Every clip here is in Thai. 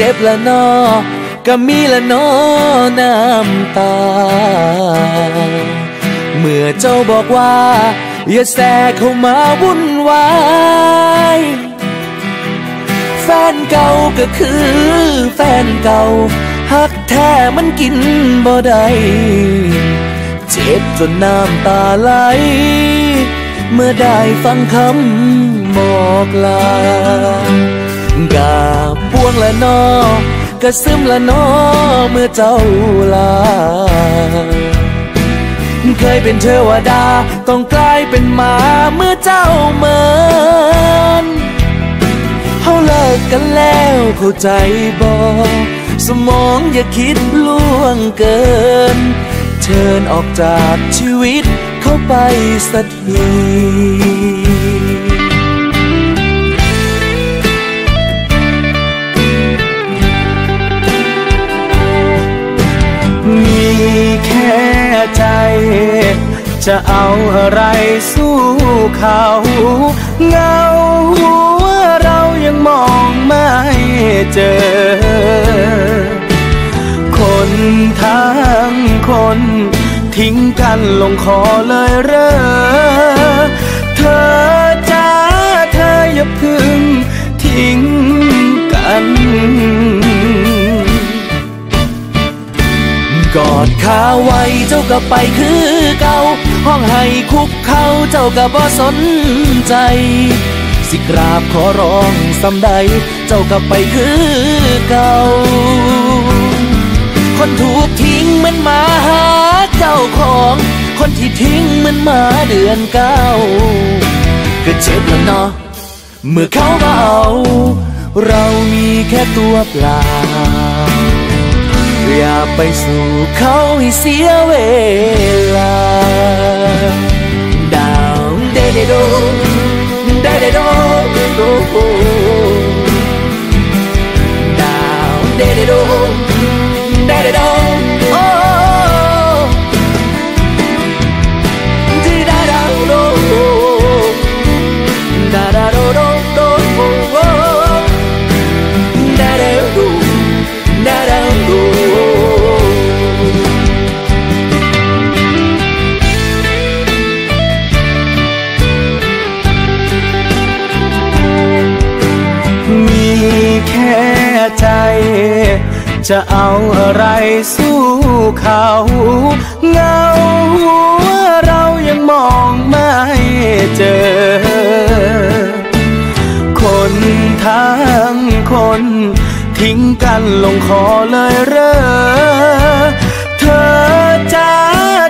จ็บละนอก็มีละนอน้ำตา เมื่อเจ้าบอกว่า อย่าแสเข้ามาวุ่นวายแฟนเก่าก็คือแฟนเก่าหักแท้มันกินบ่ได้เจ็บจนน้ำตาไหล เมื่อได้ฟังคำบอกลากาพ วงละนอกระซึมละนอเมื่อเจ้าลา เคยเป็นเทวดาต้องกลายเป็นหมาเมื่อเจ้าเมินเขาเลิกกันแล้วเข้าใจบอกสมองอย่าคิดล่วงเกิน เชิญออกจากชีวิตเข้าไปสักที ใจ จะเอาอะไรสู้เขา เงาหัวเรายังมองไม่เจอ คนทั้งคน ทิ้งกันลงคอเลยเร อดขาไว้เจ้าก็ไปคือเก่า ห้องให้คุกเขาเจ้าก็บ่สนใจ สิกราบขอร้องสำใด เจ้าก็ไปคือเก่า คนถูกทิ้งเหมันมาหาเจ้าของ คนที่ทิ้งเหมันมาเดือนเก้าก็เจ็บแล้วเนาะเมื่อเขามาเอา เรามีแค่ตัวเปล่า อย่าไปสู่เขาให้เสียเวลา จะเอาอะไรสู้เขา เงาหัวเรายังมองไม่เจอ คนทั้งคน ทิ้งกันลงคอเลยเรอเธอจ้า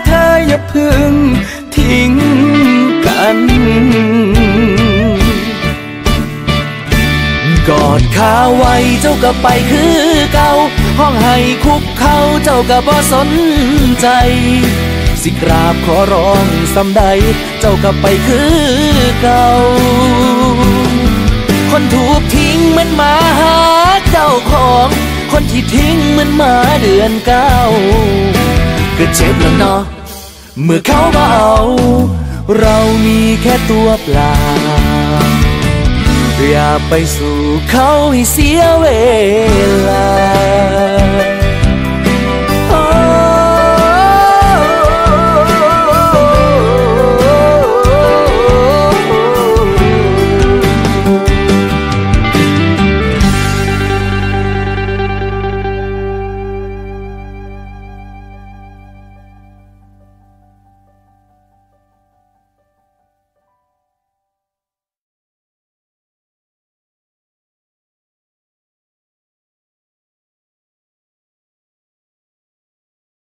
เธออย่าพึ่งทิ้งกัน ขาไวเจ้าก็ไปคือเก่าห้องให้คุกเขาเจ้าก็บ่สนใจ สิกราบขอร้องสำใด เจ้าก็ไปคือเก่าคนถูกทิ้งเหมันมาหาเจ้าของ คนที่ทิ้งเหมันมาเดือนเก้าก็เจ็บแล้วเนาะเมื่อเขามาเอา เรามีแค่ตัวเปล่าอย่าไปสู่ เขาให้เสียเวลา